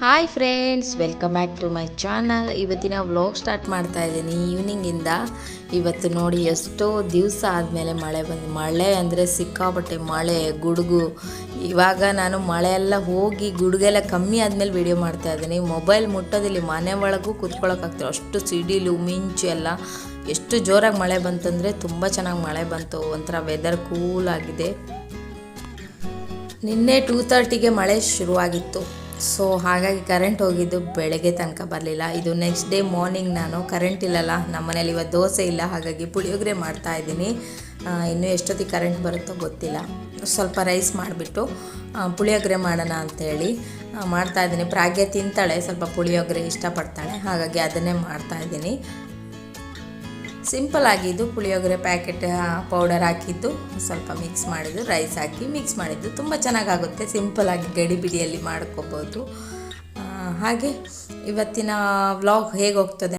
Hi friends welcome back to my channel ಇವತ್ತಿನ vlog start ಮಾಡ್ತಾ ಇದ್ದೀನಿ. ಈವ್ನಿಂಗಿಂದ ಇವತ್ತು ನೋಡಿ ಎಷ್ಟೋ ದಿವಸ ಆದಮೇಲೆ ಮಳೆ ಬಂದು, ಮಳೆ ಅಂದರೆ ಸಿಕ್ಕಾಪಟ್ಟೆ ಮಳೆ, ಗುಡುಗು. ಇವಾಗ ನಾನು ಮಳೆ ಎಲ್ಲ ಹೋಗಿ ಗುಡುಗೆಲ್ಲ ಕಮ್ಮಿ ಆದಮೇಲೆ ವಿಡಿಯೋ ಮಾಡ್ತಾ ಇದ್ದೀನಿ. ಮೊಬೈಲ್ ಮುಟ್ಟೋದಿಲ್ಲ ಮನೆ ಒಳಗೂ ಕೂತ್ಕೊಳ್ಳೋಕ್ಕಾಗ್ತಿಲ್ಲ ಅಷ್ಟು ಸಿಡಿಲು, ಮಿಂಚು ಎಲ್ಲ ಎಷ್ಟು ಜೋರಾಗಿ ಮಳೆ ಬಂತಂದರೆ ತುಂಬ ಚೆನ್ನಾಗಿ ಮಳೆ ಬಂತು. ಒಂಥರ ವೆದರ್ ಕೂಲ್ ಆಗಿದೆ. ನಿನ್ನೆ ಟೂ ತರ್ಟಿಗೆ ಮಳೆ ಶುರುವಾಗಿತ್ತು. ಸೊ ಹಾಗಾಗಿ ಕರೆಂಟ್ ಹೋಗಿದ್ದು ಬೆಳಗ್ಗೆ ತನಕ ಬರಲಿಲ್ಲ. ಇದು ನೆಕ್ಸ್ಟ್ ಡೇ ಮಾರ್ನಿಂಗ್ ನಾನು ಕರೆಂಟ್ ಇಲ್ಲಲ್ಲ, ನಮ್ಮ ಮನೇಲಿ ಇವತ್ತು ದೋಸೆ ಇಲ್ಲ, ಹಾಗಾಗಿ ಪುಳಿಯೋಗರೆ ಮಾಡ್ತಾ ಇದ್ದೀನಿ. ಇನ್ನೂ ಎಷ್ಟೊತ್ತಿಗೆ ಕರೆಂಟ್ ಬರುತ್ತೋ ಗೊತ್ತಿಲ್ಲ. ಸ್ವಲ್ಪ ರೈಸ್ ಮಾಡಿಬಿಟ್ಟು ಪುಳಿಯೋಗರೆ ಮಾಡೋಣ ಅಂಥೇಳಿ ಮಾಡ್ತಾ ಇದ್ದೀನಿ. ಪ್ರಾಗ್ಯ ತಿಂತಾಳೆ, ಸ್ವಲ್ಪ ಪುಳಿಯೋಗರೆ ಇಷ್ಟಪಡ್ತಾಳೆ, ಹಾಗಾಗಿ ಅದನ್ನೇ ಮಾಡ್ತಾ ಇದ್ದೀನಿ. ಸಿಂಪಲ್ ಆಗಿದ್ದು ಪುಳಿಯೋಗರೆ ಪ್ಯಾಕೆಟ್ ಪೌಡರ್ ಹಾಕಿದ್ದು, ಸ್ವಲ್ಪ ಮಿಕ್ಸ್ ಮಾಡಿದ್ದು ರೈಸ್ ಹಾಕಿ ಮಿಕ್ಸ್ ಮಾಡಿದ್ದು. ತುಂಬ ಚೆನ್ನಾಗಾಗುತ್ತೆ. ಆಗಿ ಗಡಿ ಬಿಡಿಯಲ್ಲಿ ಮಾಡ್ಕೋಬೋದು. ಹಾಗೆ ಇವತ್ತಿನ ವ್ಲಾಗ್ ಹೇಗೆ ಹೋಗ್ತದೆ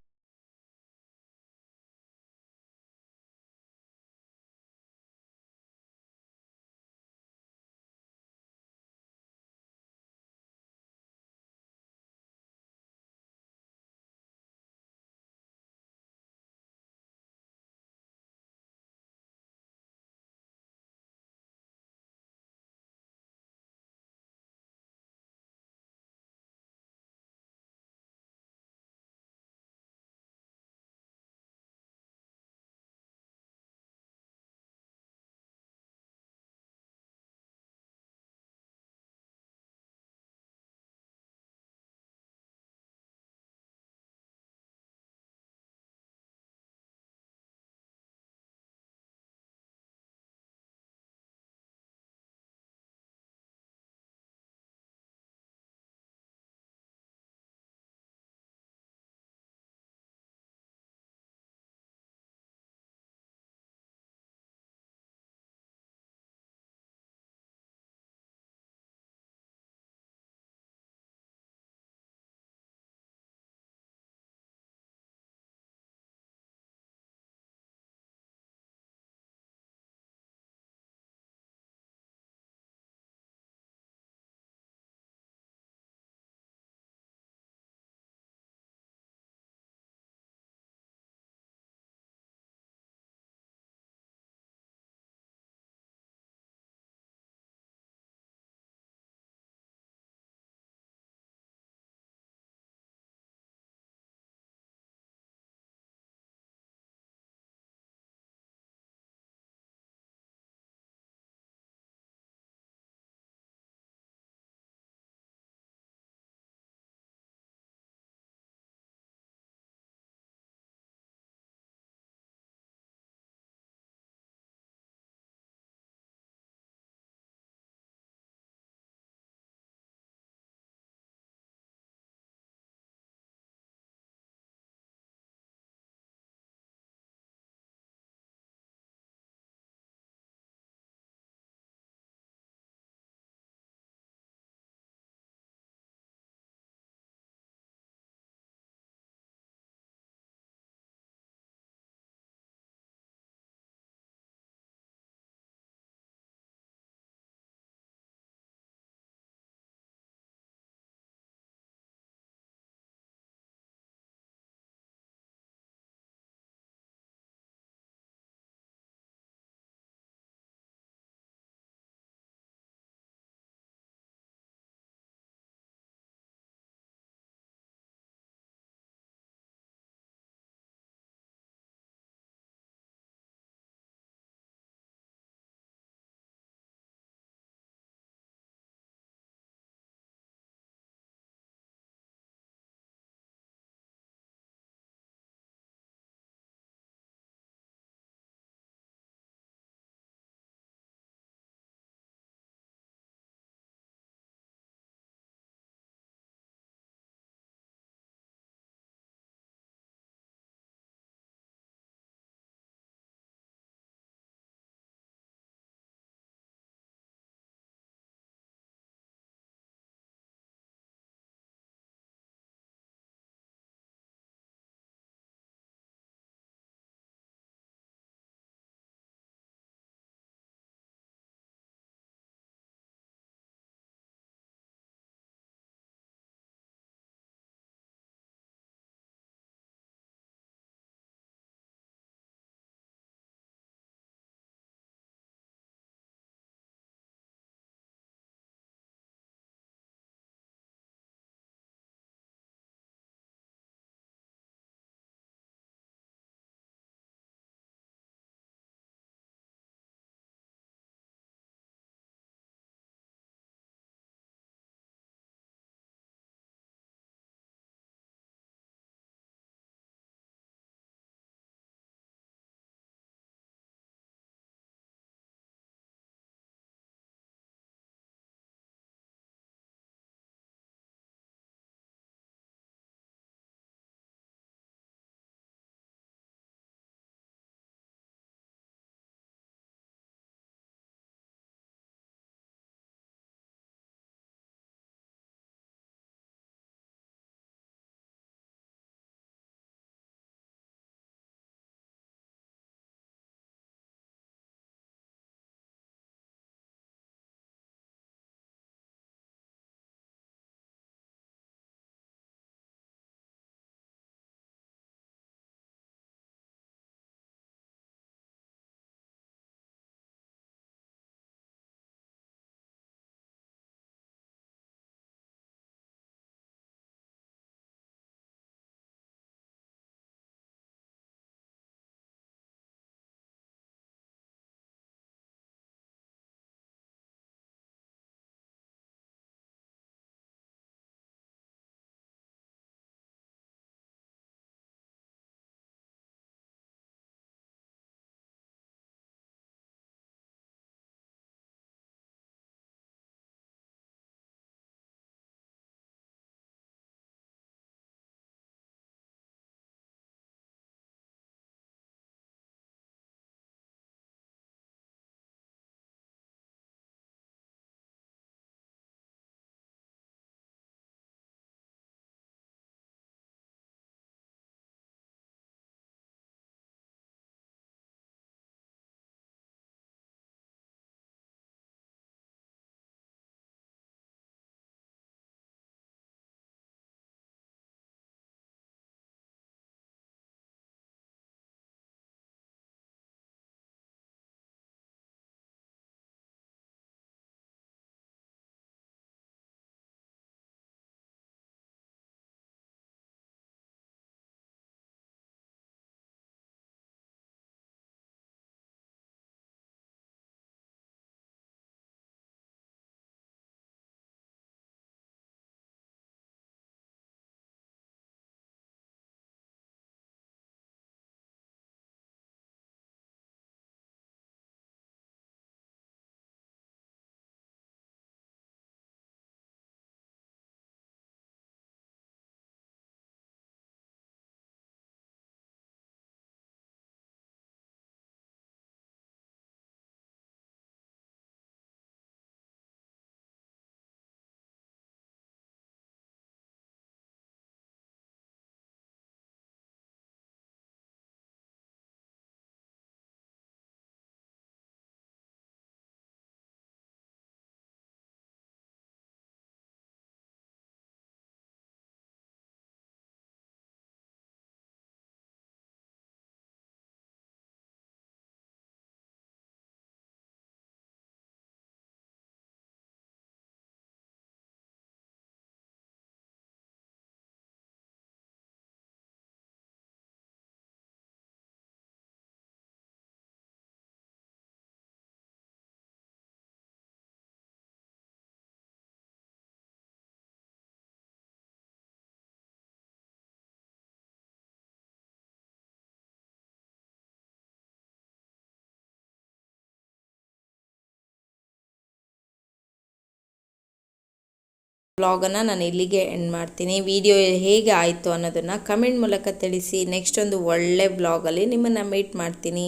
ವ್ಲಾಗನ್ನು ನಾನು ಇಲ್ಲಿಗೆ ಎಂಡ್ ಮಾಡ್ತೀನಿ. ವಿಡಿಯೋ ಹೇಗೆ ಆಯಿತು ಅನ್ನೋದನ್ನು ಕಮೆಂಟ್ ಮೂಲಕ ತಿಳಿಸಿ. ನೆಕ್ಸ್ಟ್ ಒಂದು ಒಳ್ಳೆ ಬ್ಲಾಗಲ್ಲಿ ನಿಮ್ಮನ್ನು ಮೀಟ್ ಮಾಡ್ತೀನಿ.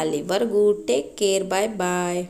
ಅಲ್ಲಿವರೆಗೂ ಟೇಕ್ ಕೇರ್ ಬಾಯ್ ಬಾಯ್